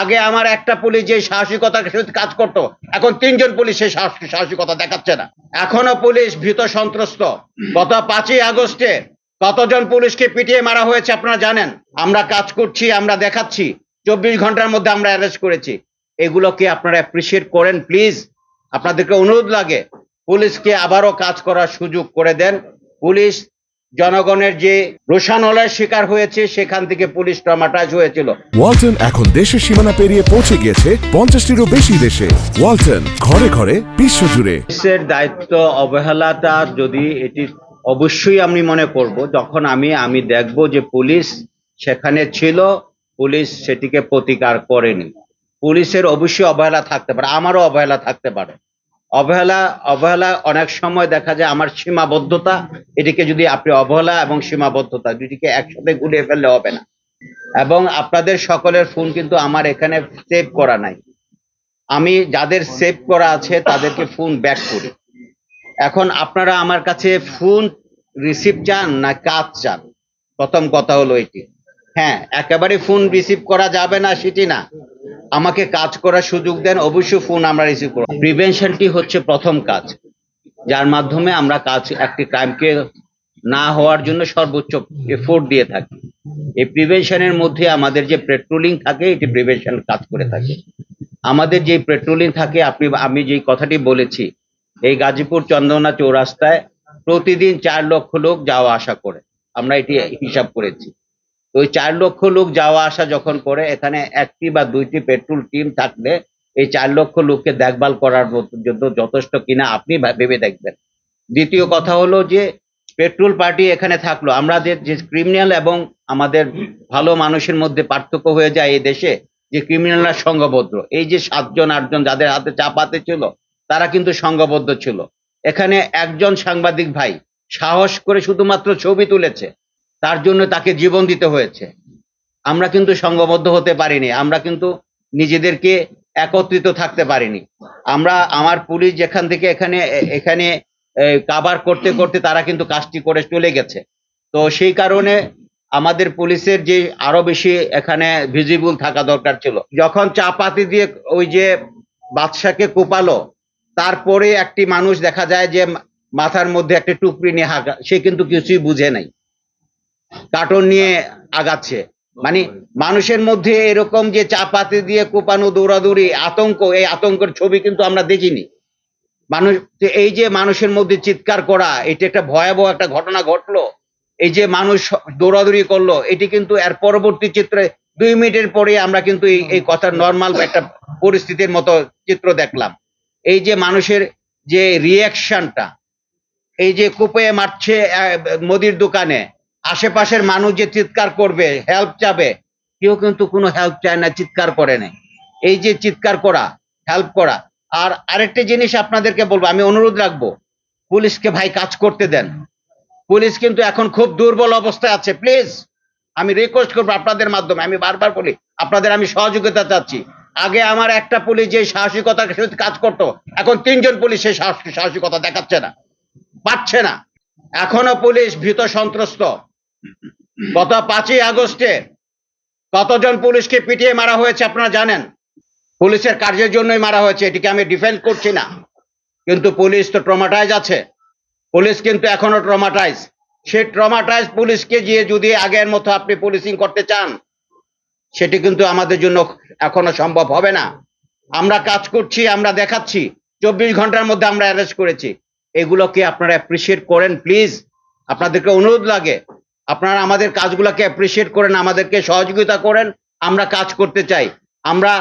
আগে আমার একটা পুলিশ যে সাহসিকতার কাজ করতো, এখন তিনজন পুলিশ সেই সাহসিকতা দেখাচ্ছে না। এখনও পুলিশ ভীত সন্ত্রস্ত। গত পাঁচই আগস্টে কতজন পুলিশকে পিটিয়ে মারা হয়েছে আপনারা জানেন? আমরা কাজ করছি, আমরা দেখাচ্ছি। চব্বিশ ঘণ্টার মধ্যে আমরা অ্যারেস্ট করেছি। এগুলোকে আপনারা অ্যাপ্রিসিয়েট করেন প্লিজ আপনাদেরকে অনুরোধ লাগে, পুলিশকে আবারও কাজ করার সুযোগ করে দেন। পুলিশ জনগণের যে রোষানলের শিকার হয়েছে সেখান থেকে পুলিশ ট্রমাটাইজ হয়েছিল। ওয়ালটন এখন দেশের সীমানা পেরিয়ে পৌঁছে গিয়েছে পঞ্চাশটিরও বেশি দেশে। ওয়ালটন ঘরে ঘরে বিশ্বজুড়ে। পুলিশের দায়িত্ব অবহেলাটা যদি এটি অবশ্যই আমি মনে করব যখন আমি আমি দেখব যে পুলিশ সেখানে ছিল পুলিশ সেটিকে প্রতিকার করেনি। পুলিশের অবশ্যই অবহেলা থাকতে পারে আমারও অবহেলা থাকতে পারে। অবহেলা অবহেলা অনেক সময় দেখা যায় আমার সীমাবদ্ধতা, এটিকে যদি আপনি অবহেলা এবং সীমাবদ্ধতা দুটিকে একসাথে গুলিয়ে ফেললে হবে না। এবং আপনাদের সকলের ফোন কিন্তু আমার এখানে সেভ করা নাই। আমি যাদের সেভ করা আছে তাদেরকে ফোন ব্যাক করি। এখন আপনারা আমার কাছে ফোন রিসিভ চান না কাজ চান? প্রথম কথা হলো এটি। হ্যাঁ একেবারে ফোন রিসিভ করা যাবে না, সেটি না। আমাকে কাজ করার সুযোগ দেন, অবশ্যই ফোন আমরা রিসিভ করব। প্রিভেনশনটি হচ্ছে প্রথম কাজ, যার মাধ্যমে আমরা কাজ, একটি ক্রাইমকে না হওয়ার জন্য সর্বোচ্চ এফোর্ট দিয়ে থাকি। এই প্রিভেনশনের মধ্যে আমাদের যে পেট্রোলিং থাকে, এটি প্রিভেনশন কাজ করে থাকে। আমাদের যে পেট্রোলিং থাকে, আপনি, আমি যেই কথাটি বলেছি, এই গাজীপুর চন্দনা চৌরাস্তায় প্রতিদিন চার লক্ষ লোক যাওয়া আসা করে। আমরা এটি হিসাব করেছি। ওই চার লক্ষ লোক যাওয়া আসা যখন করে, এখানে একটি বা দুইটি পেট্রোল টিম থাকলে এই চার লক্ষ লোককে দেখভাল করার জন্য যথেষ্ট কিনা আপনি ভেবে দেখবেন। দ্বিতীয় কথা হলো যে, পেট্রোল পার্টি এখানে থাকল। আমাদের যে ক্রিমিনাল এবং আমাদের ভালো মানুষের মধ্যে পার্থক্য হয়ে যায় এই দেশে, যে ক্রিমিনালরা সংঘবদ্ধ এই যে সাতজন, আটজন যাদের হাতে চাপাতে ছিল, তারা কিন্তু সংঘবদ্ধ ছিল। এখানে একজন সাংবাদিক ভাই সাহস করে শুধুমাত্র ছবি তুলেছে। তার জন্য তাকে জীবন দিতে হয়েছে। আমরা কিন্তু সংঘবদ্ধ হতে পারিনি, আমরা কিন্তু নিজেদেরকে একত্রিত থাকতে পারিনি। আমরা, আমার পুলিশ যেখান থেকে এখানে এখানে কাবার করতে করতে তারা কিন্তু কাজটি করে চলে গেছে। তো সেই কারণে আমাদের পুলিশের যে আরও বেশি এখানে ভিজিবল থাকা দরকার ছিল। যখন চাপাতি দিয়ে ওই যে বাদশাকে কোপালো, তারপরে একটি মানুষ দেখা যায় যে মাথার মধ্যে একটা টুকরি নিয়ে হাঁকা, সে কিন্তু কিছুই বুঝে নাই। কার্টন নিয়ে আগাচ্ছে। মানে মানুষের মধ্যে এরকম যে চাপাতি দিয়ে কোপানো দৌড়াদৌড়ি, আতঙ্ক, এই আতঙ্কের ছবি কিন্তু আমরা দেখিনি। মানুষ এই যে মানুষের মধ্যে চিৎকার করা, এটা একটা ভয়াবহ একটা ঘটনা ঘটলো। এই যে মানুষ দৌড়াদৌড়ি করল, এটি কিন্তু এর পরবর্তী চিত্রে দুই মিনিটের পরে আমরা কিন্তু এই কথার নর্মাল একটা পরিস্থিতির মতো চিত্র দেখলাম। এই যে মানুষের যে রিয়াকশনটা এই যে কুপে মারছে মুদির দোকানে আশেপাশের মানুষ যে চিৎকার করবে হেল্প চাবে, কেউ কিন্তু কোনো হেল্প চায় না, চিৎকার করে না। এই যে চিৎকার করা হেল্প করা। আর আরেকটা জিনিস আপনাদেরকে বলব, আমি অনুরোধ রাখব, পুলিশকে ভাই কাজ করতে দেন। পুলিশ কিন্তু এখন খুব দুর্বল অবস্থায় আছে প্লিজ আমি রিকোয়েস্ট করব আপনাদের মাধ্যমে, আমি বারবার বলি, আপনাদের আমি সহযোগিতা চাচ্ছি। আগে আমার একটা পুলিশ যে সাহসিকতার সাথে কাজ করতো, এখন তিনজন পুলিশ সেই সাহস- সাহসিকতা দেখাচ্ছে না, পাচ্ছে না। এখনও পুলিশ ভীত সন্ত্রস্ত। গত পাঁচই আগস্টে কতজন পুলিশকে পিটিয়ে মারা হয়েছে আপনারা জানেন? পুলিশের কার্যের জন্যই মারা হয়েছে, এটিকে আমি ডিফেন্ড করছি না। কিন্তু পুলিশ তো ট্রমাটাইজ আছে। পুলিশ কিন্তু এখনও ট্রমাটাইজ সেই ট্রমাটাইজ পুলিশকে গিয়ে যদি আগের মতো আপনি পুলিশিং করতে চান, সেটি কিন্তু আমাদের জন্য এখনও সম্ভব হবে না। আমরা কাজ করছি, আমরা দেখাচ্ছি। চব্বিশ ঘণ্টার মধ্যে আমরা অ্যারেস্ট করেছি। এগুলোকে আপনারা অ্যাপ্রিসিয়েট করেন প্লিজ আপনাদেরকে অনুরোধ লাগে আপনারা আমাদের কাজগুলোকে অ্যাপ্রিসিয়েট করেন, আমাদেরকে সহযোগিতা করেন, আমরা কাজ করতে চাই। আমরা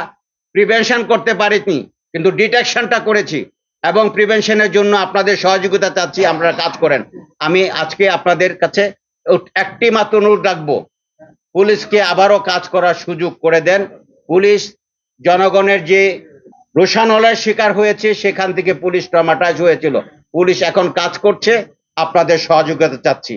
প্রিভেনশন করতে পারিনি, কিন্তু ডিটেকশনটা করেছি এবং প্রিভেনশনের জন্য আপনাদের সহযোগিতা চাচ্ছি, আপনারা কাজ করেন। আমি আজকে আপনাদের কাছে একটি মাত্র অনুরোধ রাখব, পুলিশকে আবারও কাজ করার সুযোগ করে দেন। পুলিশ জনগণের যে রোষানলের শিকার হয়েছে, সেখান থেকে পুলিশ ট্রমাটাইজ হয়েছিল। পুলিশ এখন কাজ করছে, আপনাদের সহযোগিতা চাচ্ছি।